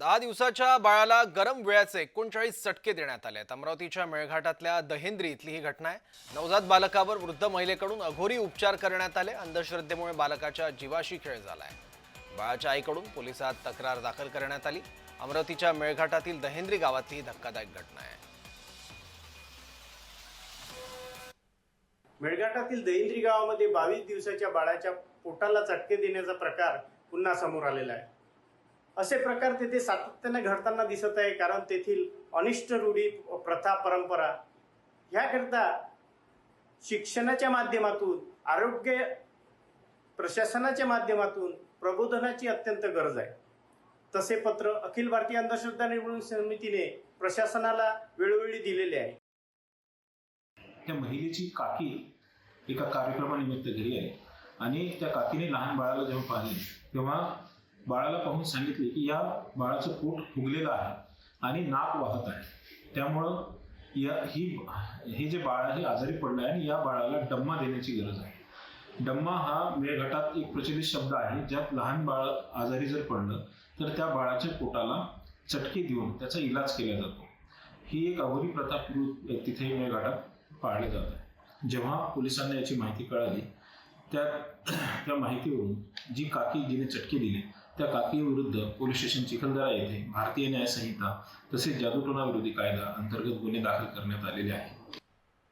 दहा दिवसाच्या बाळाला गरम वेळाचे एकोणचाळीस चटके देण्यात आले आहेत. अमरावतीच्या मेळघाटातल्या दहेंद्री इथली ही घटना आहे. नवजात बालकावर वृद्ध महिलेकडून अघोरी उपचार करण्यात आले. अंधश्रद्धेमुळे बालकाच्या जीवाशी खेळ झालाय. बाळाच्या आईकडून पोलिसात तक्रार दाखल करण्यात आली. अमरावतीच्या मेळघाटातील दहेंद्री गावातली ही धक्कादायक घटना आहे. मेळघाटातील दहिंद्री गावामध्ये बावीस दिवसाच्या बाळाच्या पोटाला चटके देण्याचा प्रकार पुन्हा समोर आलेला आहे. असे प्रकार तेथे सातत्याने घडताना दिसत आहे कारण तेथील अनिष्ट रूढी प्रथा परंपरा ह्याकरिता शिक्षणाच्या माध्यमातून आरोग्य प्रशासनाच्या माध्यमातून प्रबोधनाची अत्यंत गरज आहे. तसे पत्र अखिल भारतीय अंधश्रद्धा निर्मूलन समितीने प्रशासनाला वेळोवेळी दिलेले आहे. त्या महिलेची काकी एका कार्यक्रमानिमित्त घरी आहे आणि त्या काकीने लहान बाळाला जेव्हा पाहिले तेव्हा बाळाला पाहून सांगितले की या बाळाचं पोट फुगलेलं आहे आणि नाक वाहत आहे. त्यामुळं या ही हे जे बाळ आहे आजारी पडलं आहे आणि या बाळाला डम्मा देण्याची गरज आहे. डम्मा हा मेळघाटात एक प्रचलित शब्द आहे ज्यात लहान बाळ आजारी जर पडलं तर त्या बाळाच्या पोटाला चटके देऊन त्याचा इलाज केला जातो. ही एक अघोरी प्रथा तिथे मेळघाटात पाळली जात आहे. जेव्हा पोलिसांना याची माहिती कळाली त्या त्या माहितीवरून जी काकी जिने चटके दिले त्या काकीविरुद्ध पोलीस स्टेशन चिखलदरा येथे भारतीय न्यायसंहिता तसेच जादूटोणा विरोधी कायदा अंतर्गत गुन्हे दाखल करण्यात आलेले आहेत.